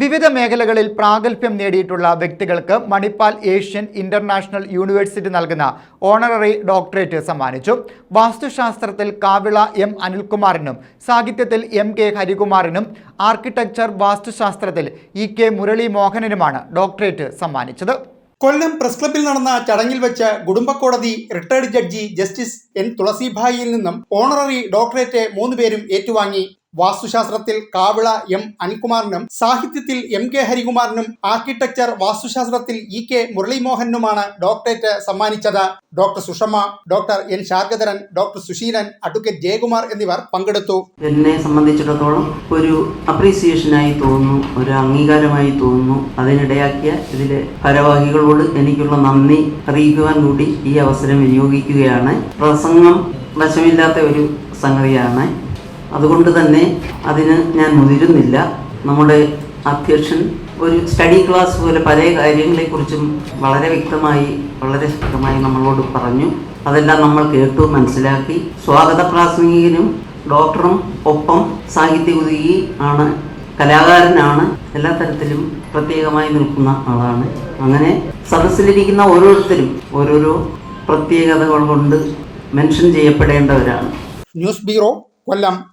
വിവിധ മേഖലകളിൽ പ്രാഗൽഭ്യം നേടിയിട്ടുള്ള വ്യക്തികൾക്ക് മണിപ്പാൽ ഏഷ്യൻ ഇന്റർനാഷണൽ യൂണിവേഴ്സിറ്റി നൽകുന്ന ഓണററി ഡോക്ടറേറ്റ് സമ്മാനിച്ചു. വാസ്തുശാസ്ത്രത്തിൽ കാവിള എം അനിൽകുമാറിനും സാഹിത്യത്തിൽ എം കെ ഹരികുമാറിനും ആർക്കിടെക്ചർ വാസ്തുശാസ്ത്രത്തിൽ ഇ കെ മുരളി മോഹനനുമാണ് ഡോക്ടറേറ്റ് സമ്മാനിച്ചത്. കൊല്ലം പ്രസ് ക്ലബിൽ നടന്ന ചടങ്ങിൽ വെച്ച് കുടുംബക്കോടതി റിട്ടയർഡ് ജഡ്ജി ജസ്റ്റിസ് എൻ. തുളസിഭായിയിൽ നിന്നും ഓണററി ഡോക്ടറേറ്റ് മൂന്നുപേരും ഏറ്റുവാങ്ങി. വാസ്തുശാസ്ത്രത്തിൽ കാവിള എം അനിൽകുമാറിനും സാഹിത്യത്തിൽ എം കെ ഹരികുമാറിനും ആർക്കിടെക്ചർ വാസ്തുശാസ്ത്രത്തിൽ ഇ കെ മുരളീമോഹനുമാണ് ഡോക്ടറേറ്റ് സമ്മാനിച്ചത്. Doctor Sushama doctor N Sarngadharan doctor Susheelan advocate Jayakumar എന്നിവർ പങ്കെടുത്തു. എന്നെ സംബന്ധിച്ചിടത്തോളം ഒരു അപ്രീസിയേഷനായി തോന്നുന്നു ഒരു അംഗീകാരമായി തോന്നുന്നു. അതിനിടയാക്കിയ ഇതിലെ ഭാരവാഹികളോട് എനിക്കുള്ള നന്ദി അറിയിക്കുവാൻ കൂടി ഈ അവസരം വിനിയോഗിക്കുകയാണ്. പ്രസംഗം വശമില്ലാത്ത ഒരു സംഗതിയാണ്. അതുകൊണ്ട് തന്നെ അതിന് ഞാൻ മുതിരുന്നില്ല. നമ്മുടെ അധ്യക്ഷൻ ഒരു സ്റ്റഡി ക്ലാസ് പോലെ പല കാര്യങ്ങളെക്കുറിച്ചും വളരെ വ്യക്തമായി വളരെ ശക്തമായി നമ്മളോട് പറഞ്ഞു. അതെല്ലാം നമ്മൾ കേട്ടു മനസ്സിലാക്കി. സ്വാഗത പ്രാസംഗികനും ഡോക്ടറും ഒപ്പം സാഹിത്യകുതികി ആണ് കലാകാരനാണ് എല്ലാ തരത്തിലും പ്രത്യേകമായി നിൽക്കുന്ന ആളാണ്. അങ്ങനെ സദസ്സിലിരിക്കുന്ന ഓരോരുത്തരും ഓരോരോ പ്രത്യേകതകൾ കൊണ്ട് മെൻഷൻ ചെയ്യപ്പെടേണ്ടവരാണ്. News bureau Kollam.